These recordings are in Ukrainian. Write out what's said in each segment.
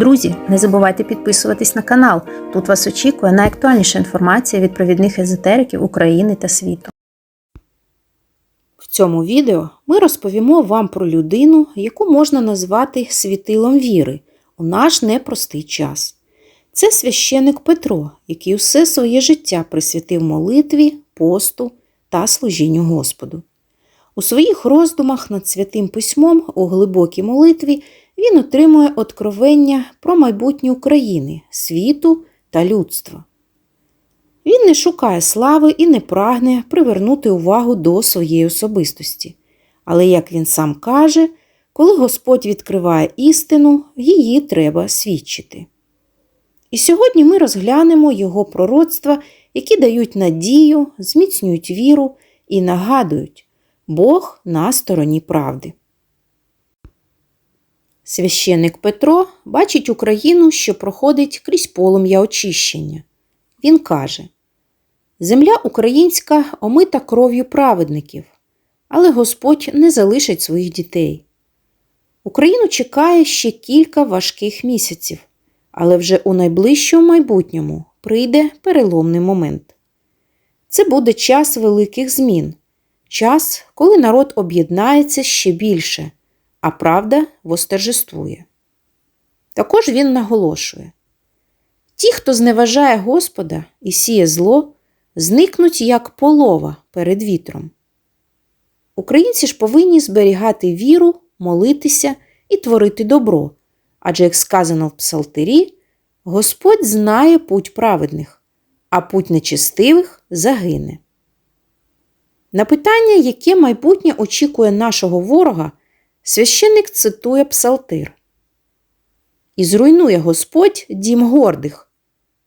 Друзі, не забувайте підписуватись на канал. Тут вас очікує найактуальніша інформація від провідних езотериків України та світу. В цьому відео ми розповімо вам про людину, яку можна назвати світилом віри у наш непростий час. Це священик Петро, який усе своє життя присвятив молитві, посту та служінню Господу. У своїх роздумах над святим письмом у глибокій молитві він отримує откровення про майбутнє України, світу та людства. Він не шукає слави і не прагне привернути увагу до своєї особистості. Але, як він сам каже, коли Господь відкриває істину, її треба свідчити. І сьогодні ми розглянемо його пророцтва, які дають надію, зміцнюють віру і нагадують Бог на стороні правди. Священник Петро бачить Україну, що проходить крізь полум'я очищення. Він каже: Земля українська омита кров'ю праведників, але Господь не залишить своїх дітей. Україну чекає ще кілька важких місяців, але вже у найближчому майбутньому прийде переломний момент. Це буде час великих змін, час, коли народ об'єднається ще більше а правда восторжествує. Також він наголошує: ті, хто зневажає Господа і сіє зло, зникнуть як полова перед вітром. Українці ж повинні зберігати віру, молитися і творити добро, адже, як сказано в Псалтирі, Господь знає путь праведних, а путь нечестивих загине. На питання, яке майбутнє очікує нашого ворога, Священник цитує Псалтир. І зруйнує Господь дім гордих,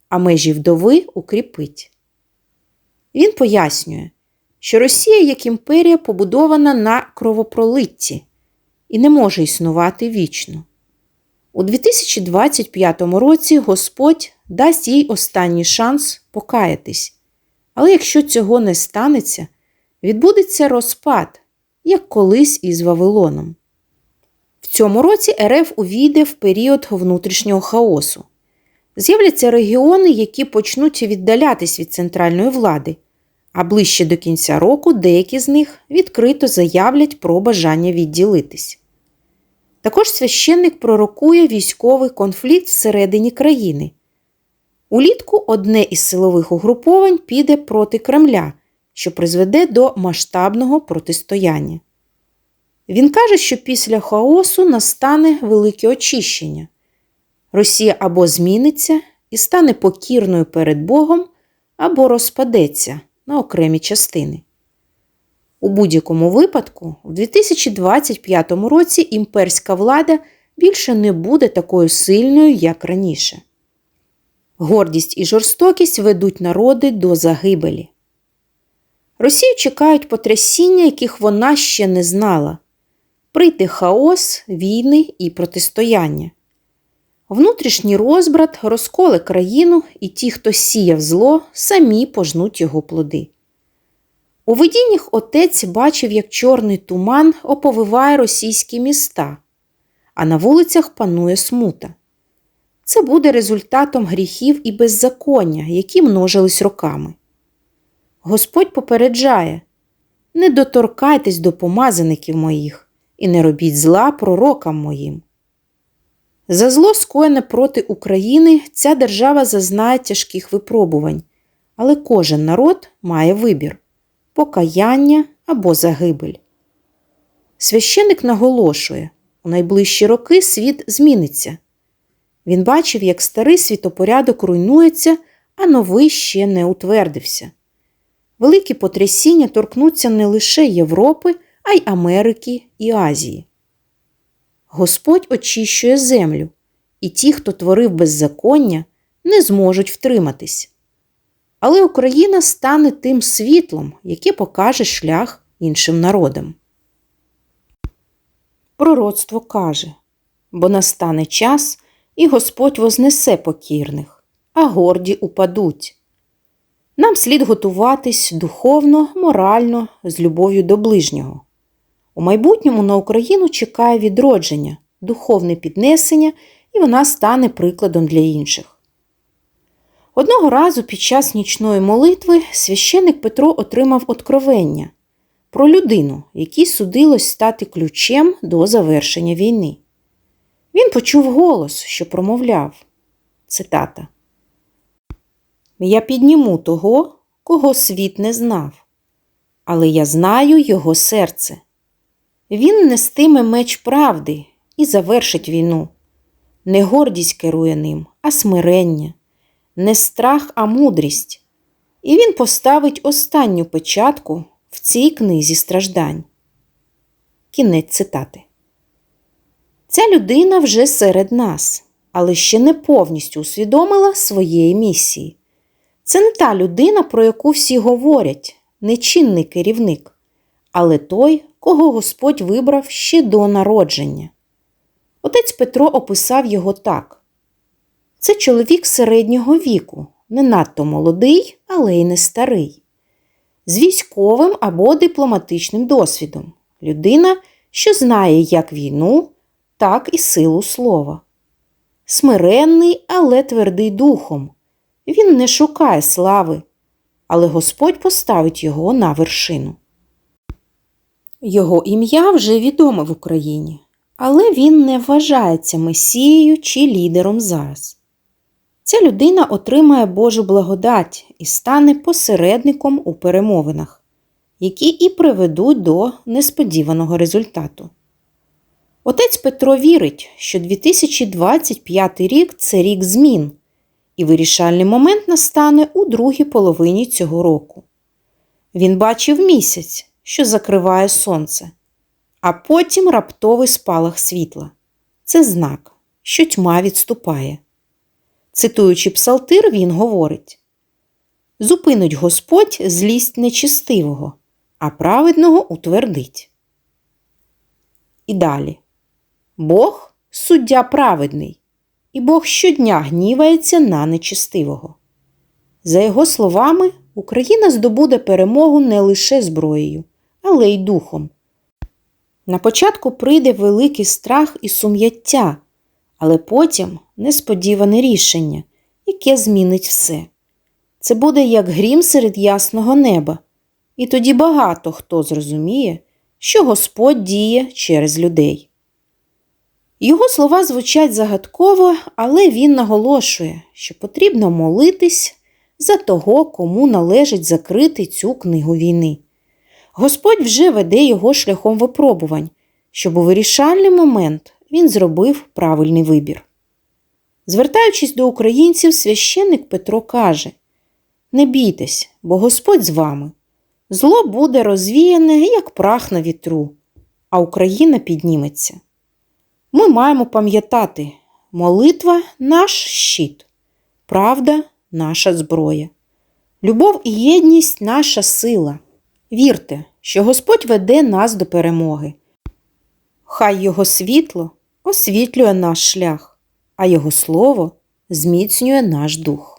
а межі вдови укріпить. Він пояснює, що Росія як імперія побудована на кровопролитті і не може існувати вічно. У 2025 році Господь дасть їй останній шанс покаятись. Але якщо цього не станеться, відбудеться розпад, як колись із Вавилоном цьому році РФ увійде в період внутрішнього хаосу. З'являться регіони, які почнуть віддалятись від центральної влади, а ближче до кінця року деякі з них відкрито заявлять про бажання відділитись. Також священник пророкує військовий конфлікт всередині країни. Улітку одне із силових угруповань піде проти Кремля, що призведе до масштабного протистояння. Він каже, що після хаосу настане велике очищення. Росія або зміниться і стане покірною перед Богом, або розпадеться на окремі частини. У будь-якому випадку, у 2025 році імперська влада більше не буде такою сильною, як раніше. Гордість і жорстокість ведуть народи до загибелі. Росію чекають потрясіння, яких вона ще не знала прийде хаос, війни і протистояння. Внутрішній розбрат розколе країну, і ті, хто сіяв зло, самі пожнуть його плоди. У видіннях отець бачив, як чорний туман оповиває російські міста, а на вулицях панує смута. Це буде результатом гріхів і беззаконня, які множились роками. Господь попереджає не доторкайтесь до помазаників моїх і не робіть зла пророкам моїм. За зло скоєне проти України ця держава зазнає тяжких випробувань, але кожен народ має вибір покаяння або загибель. Священик наголошує, у найближчі роки світ зміниться. Він бачив, як старий світопорядок руйнується, а новий ще не утвердився. Великі потрясіння торкнуться не лише Європи, а й Америки і Азії. Господь очищує землю, і ті, хто творив беззаконня, не зможуть втриматись. Але Україна стане тим світлом, яке покаже шлях іншим народам. Пророцтво каже бо настане час, і Господь вознесе покірних, а горді упадуть. Нам слід готуватись духовно, морально, з любов'ю до ближнього. У майбутньому на Україну чекає відродження, духовне піднесення, і вона стане прикладом для інших. Одного разу під час нічної молитви священик Петро отримав откровення про людину, якій судилось стати ключем до завершення війни. Він почув голос, що промовляв цитата. Я підніму того, кого світ не знав, але я знаю його серце. Він нестиме меч правди і завершить війну. Не гордість керує ним, а смирення, не страх, а мудрість. І він поставить останню печатку в цій книзі страждань. Кінець цитати. Ця людина вже серед нас, але ще не повністю усвідомила своєї місії. Це не та людина, про яку всі говорять, не чинний керівник, але той, кого Господь вибрав ще до народження. Отець Петро описав його так: це чоловік середнього віку, не надто молодий, але й не старий, з військовим або дипломатичним досвідом, людина, що знає як війну, так і силу слова. Смиренний, але твердий духом. Він не шукає слави, але Господь поставить його на вершину. Його ім'я вже відоме в Україні, але він не вважається месією чи лідером зараз. Ця людина отримає Божу благодать і стане посередником у перемовинах, які і приведуть до несподіваного результату. Отець Петро вірить, що 2025 рік це рік змін, і вирішальний момент настане у другій половині цього року. Він бачив місяць, що закриває сонце, а потім раптовий спалах світла. Це знак, що тьма відступає. Цитуючи псалтир, він говорить: Зупинить Господь злість нечистивого, а праведного утвердить. І далі. Бог суддя праведний, і Бог щодня гнівається на нечистивого. За його словами, Україна здобуде перемогу не лише зброєю, але й духом. На початку прийде великий страх і сум'яття, але потім несподіване рішення, яке змінить все. Це буде як грім серед ясного неба, і тоді багато хто зрозуміє, що Господь діє через людей. Його слова звучать загадково, але він наголошує, що потрібно молитись за того, кому належить закрити цю книгу війни. Господь вже веде його шляхом випробувань, щоб у вирішальний момент він зробив правильний вибір. Звертаючись до українців, священник Петро каже: Не бійтесь, бо Господь з вами. Зло буде розвіяне, як прах на вітру, а Україна підніметься. Ми маємо пам'ятати, молитва наш щит, правда наша зброя, любов і єдність наша сила. Вірте, що Господь веде нас до перемоги. Хай Його світло освітлює наш шлях, а Його слово зміцнює наш дух.